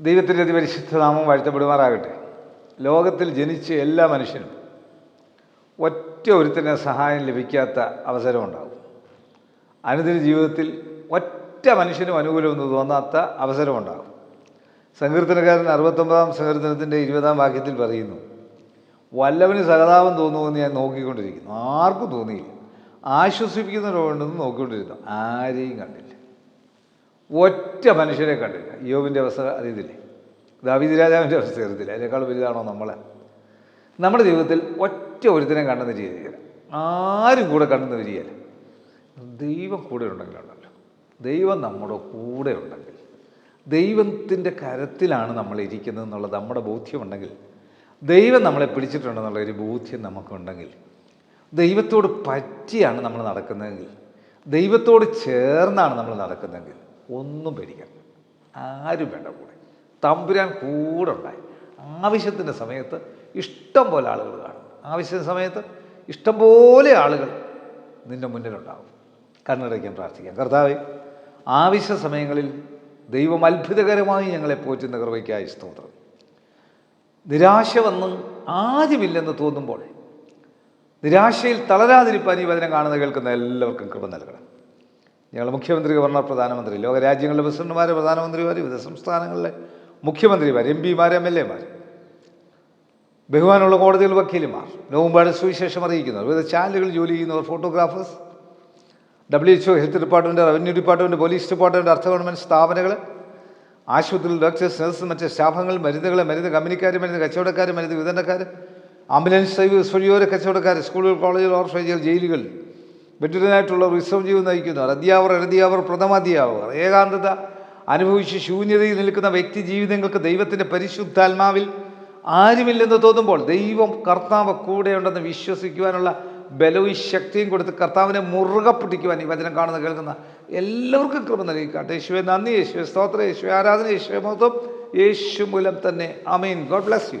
ദൈവത്തിന്റെ അതിപരിശുദ്ധ നാമം വാഴ്ത്തപ്പെടുമാറാകട്ടെ. ലോകത്തിൽ ജനിച്ച എല്ലാ മനുഷ്യനും ഒറ്റ ഒരുത്തിന് സഹായം ലഭിക്കാത്ത അവസരമുണ്ടാകും. അനുദിന ജീവിതത്തിൽ ഒറ്റ മനുഷ്യനും അനുകൂലമെന്ന് തോന്നാത്ത അവസരമുണ്ടാകും. സങ്കീർത്തനക്കാരൻ അറുപത്തൊമ്പതാം സങ്കീർത്തനത്തിന്റെ ഇരുപതാം വാക്യത്തിൽ പറയുന്നു വല്ലവന് സഹതാപം തോന്നുമെന്ന് ഞാൻ നോക്കിക്കൊണ്ടിരിക്കുന്നു. ആർക്കും തോന്നിയില്ല. ആശ്വസിപ്പിക്കുന്നവരുണ്ടെന്ന് നോക്കിക്കൊണ്ടിരുന്നു. ആരെയും കണ്ടില്ല. ഒറ്റ മനുഷ്യരെ കണ്ടില്ല. യോബിന്റെ അവസ്ഥ അറിയത്തില്ലേ ദാവീദ് രാജാവിന്റെ അവസ്ഥ അറിയത്തില്ല. അതിനേക്കാൾ വലുതാണോ നമ്മളെ? നമ്മുടെ ജീവിതത്തിൽ ഒറ്റ ഒരുത്തിനെ കണ്ടെന്ന് ചെയ്യുകയില്ല ആരും കൂടെ കണ്ടെന്ന് വരികയില്ല ദൈവം കൂടെ ഉണ്ടെങ്കിലുണ്ടല്ലോ. ദൈവം നമ്മുടെ കൂടെ ഉണ്ടെങ്കിൽ. ദൈവത്തിന്റെ കരത്തിലാണ് നമ്മൾ ഇരിക്കുന്നത് എന്നുള്ള നമ്മുടെ ബോധ്യമുണ്ടെങ്കിൽ. ദൈവം നമ്മളെ പിടിച്ചിട്ടുണ്ടെന്നുള്ള ഒരു ബോധ്യം നമുക്കുണ്ടെങ്കിൽ. ദൈവത്തോട് പറ്റിയാണ് നമ്മൾ നടക്കുന്നതെങ്കിൽ. ദൈവത്തോട് ചേർന്നാണ് നമ്മൾ നടക്കുന്നതെങ്കിൽ. ഒന്നും പേടിക്കണ്ട. ആരും വേണ്ട കൂടെ. തമ്പുരാൻ കൂടെ ഉണ്ടായി. ആവശ്യത്തിന്റെ സമയത്ത് ഇഷ്ടം പോലെ ആളുകൾ കാണും. ആവശ്യത്തിന്റെ സമയത്ത് ഇഷ്ടം പോലെ ആളുകൾ നിന്റെ മുന്നിലുണ്ടാകും കണ്ണടയ്ക്കാൻ പ്രാർത്ഥിക്കാം. കർത്താവെ ആവശ്യ സമയങ്ങളിൽ ദൈവം അത്ഭുതകരമായി ഞങ്ങളെ പോറ്റുന്ന കൃപയ്ക്കായി സ്തോത്രം. നിരാശ വന്ന് ആരുമില്ലെന്ന് തോന്നുമ്പോൾ നിരാശയിൽ തളരാതിരിപ്പാൻ ഈ വചനം കാണുന്ന കേൾക്കുന്ന എല്ലാവർക്കും കൃപ നൽകണം. ഞങ്ങളുടെ മുഖ്യമന്ത്രി ഗവർണർ പ്രധാനമന്ത്രി. ലോകരാജ്യങ്ങളിലെ പ്രസിഡന്റുമാർ പ്രധാനമന്ത്രിമാർ വിവിധ സംസ്ഥാനങ്ങളിലെ മുഖ്യമന്ത്രിമാർ എം പിമാർ എം എൽ എമാർ ബഹുമാനമുള്ള കോടതികൾ വക്കീലുമാർ. നോവുമ്പാട് സുവിശേഷം അറിയിക്കുന്നവർ വിവിധ ചാനലുകൾ ജോലി ചെയ്യുന്നവർ photographers W H O health department revenue department police department അർത്ഥ ഗവൺമെന്റ് സ്ഥാപനങ്ങൾ ആശുപത്രിയിൽ ഡോക്ടേഴ്സ് നഴ്സ് മറ്റ് സ്റ്റാഫുകൾ മരുന്നുകൾ മരുന്ന് കമ്പനിക്കാർ മരുന്ന് കച്ചവടക്കാർ മരുന്ന് വിതരണക്കാർ ആംബുലൻസ് സർവീസ് വഴിയോര കച്ചവടക്കാർ സ്കൂളുകൾ കോളേജുകൾ ഓർഫേജുകൾ ജയിലുകൾ വെറ്ററിനായിട്ടുള്ള റിസർവ് ജീവൻ നയിക്കുന്നവർ അധ്യാപകർ അനധ്യാപകർ പ്രഥമാധ്യാപകർ ഏകാന്തത അനുഭവിച്ച് ശൂന്യതയിൽ നിൽക്കുന്ന വ്യക്തി ജീവിതങ്ങൾക്ക് ദൈവത്തിന്റെ പരിശുദ്ധാത്മാവിൽ ആരുമില്ലെന്ന് തോന്നുമ്പോൾ ദൈവം കർത്താവ് കൂടെയുണ്ടെന്ന് വിശ്വസിക്കുവാനുള്ള ബലവും ശക്തിയും കൊടുത്ത് കർത്താവിനെ മുറുകെ പിടിക്കുവാൻ ഈ വചനം കാണുന്ന കേൾക്കുന്ന എല്ലാവർക്കും കൃപ നൽകിക്കാട്ടെ. യേശുവെ നന്ദി. യേശുവെ സ്തോത്ര. യേശുവെ ആരാധന. യേശുവെ മൊത്തം യേശു മൂലം തന്നെ. അമീൻ ഗോഡ് ബ്ലസ് യു.